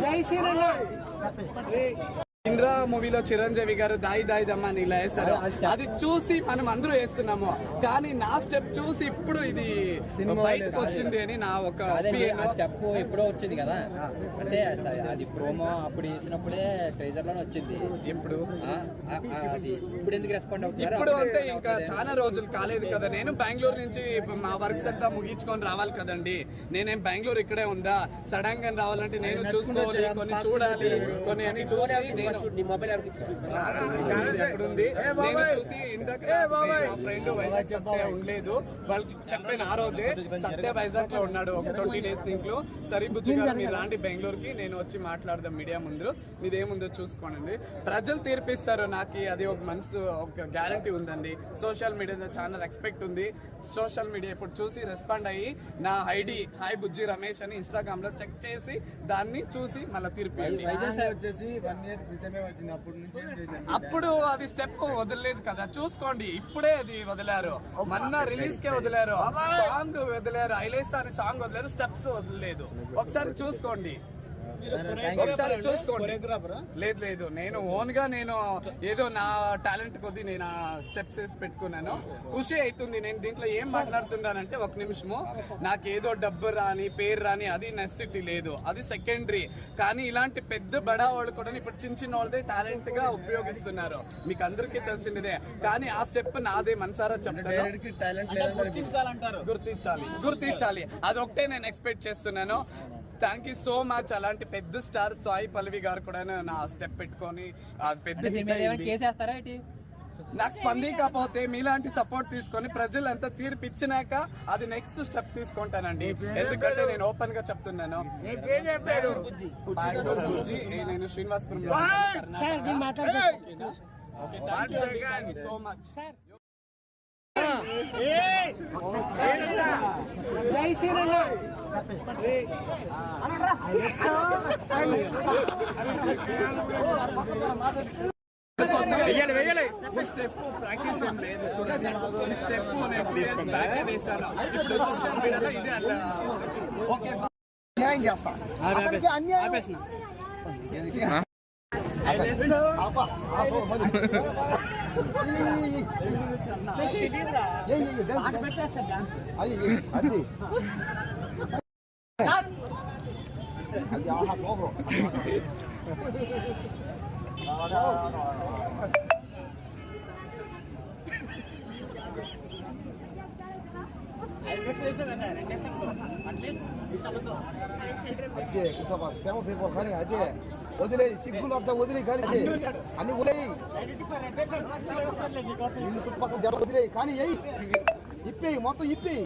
జై శ్రీరామ్ ఇంద్ర మూవీలో చిరంజీవి గారు దాయి దాయి దమ్మ అని ఇలా వేస్తారు. అది చూసి మనం అందరూ వేస్తున్నాము. కానీ నా స్టెప్ చూసి ఇప్పుడు ఇది బయటకు వచ్చింది అని నా ఒక స్టెప్ ఎప్పుడో వచ్చింది కదా. అంటే అది ప్రోమో అప్పుడు వేసినప్పుడే ట్రైజర్లోనే వచ్చింది అది. ఇప్పుడు ఎందుకు రెస్పాండ్ అవుతున్నారు? ఇప్పుడు అంటే ఇంకా అవుతుంది. చాలా రోజులు కాలేదు కదా. నేను బెంగళూరు నుంచి మా వర్క్స్ అంతా ముగించుకొని రావాలి కదండి. నేనేం బెంగళూరు ఇక్కడే ఉందా? సడన్గా రావాలంటే నేను చూసుకోవాలి కొన్ని చూడాలి కొన్ని అని చూసి నేను ఎక్కడుంది నేను చూసి ఇందాక నా ఫ్రెండ్ వైజాగ్ సత్య ఉండలేదు. వాళ్ళకి చెప్పాను ఆ రోజే సత్య వైజాగ్లో ఉన్నాడు. ఒక ట్వంటీ డేస్ దీంట్లో సరే బుజ్జి గారు మీరు రాండి బెంగళూరుకి నేను వచ్చి మాట్లాడదాం మీడియా ముందు. మీదేముందో చూసుకోండి ప్రజలు తీర్పిస్తారు నాకు అది ఒక మనసు ఒక గ్యారంటీ ఉందండి. సోషల్ మీడియా చాలా రెస్పెక్ట్ ఉంది. సోషల్ మీడియా ఇప్పుడు చూసి రెస్పాండ్ అయ్యి నా ఐడి హాయ్ బుజ్జి రమేష్ అని ఇన్స్టాగ్రామ్లో చెక్ చేసి దాన్ని చూసి మళ్ళీ తీర్పు వచ్చేసి వన్ ఇయర్ అప్పుడు అది స్టెప్ వదలలేదు కదా. చూసుకోండి ఇప్పుడే అది వదిలారు. మొన్న రిలీజ్ కే వదిలారు. సాంగ్ వదిలారు. ఐలేస్ అని సాంగ్ వదిలారు. స్టెప్స్ వదలలేదు ఒకసారి చూసుకోండి. లేదు లేదు. నేను ఓన్గా నేను ఏదో నా టాలెంట్ కొద్ది నేను స్టెప్స్ వేసి పెట్టుకున్నాను. ఖుషి అవుతుంది. నేను దీంట్లో ఏం మాట్లాడుతున్నానంటే ఒక నిమిషము. నాకు ఏదో డబ్బు రాని పేరు రాని అది నెసిటీ లేదు. అది సెకండరీ కానీ ఇలాంటి పెద్ద బడా వాళ్ళు కూడా ఇప్పుడు చిన్న చిన్న వాళ్ళదే టాలెంట్గా ఉపయోగిస్తున్నారు. మీకు అందరికీ తెలిసిందే. కానీ ఆ స్టెప్ నాదే మనసారా చెప్తాను. గుర్తించాలి. గుర్తించాలి. అదొకటే నేను ఎక్స్పెక్ట్ చేస్తున్నాను. థ్యాంక్ యూ సో మచ్ అలాంటి పెద్ద స్టార్ సాయి పల్లవి గారు కూడా నా స్టెప్ పెట్టుకొని ఆ పెద్ద నాకు స్పందించకపోతే మీలాంటి సపోర్ట్ తీసుకొని ప్రజలంతా తీర్పు ఇచ్చినాక అది నెక్స్ట్ స్టెప్ తీసుకుంటానండి. ఎందుకంటే నేను ఓపెన్గా చెప్తున్నాను. నేను శ్రీనివాసపురం సో మచ్ జై శ్రీరామ్ స్టెప్ ప్రాక్టీస్ ఏం లేదు చూడండి స్టెప్ నేను ఇప్పుడు సోషల్ మీడియాలో ఇదే అలా ఓకే న్యాయం చేస్తా అన్యాయం అది అది ఆహా కోపం అదే కొంచెం ఫేమస్ అయిపోరు అదే వదిలే సిగ్గులు అంతా వదిలే కానీ అన్ని వదిలేయి. చుట్టుపక్కల వదిలేయి కానీ ఇప్పేయి మొత్తం ఇప్పేయి.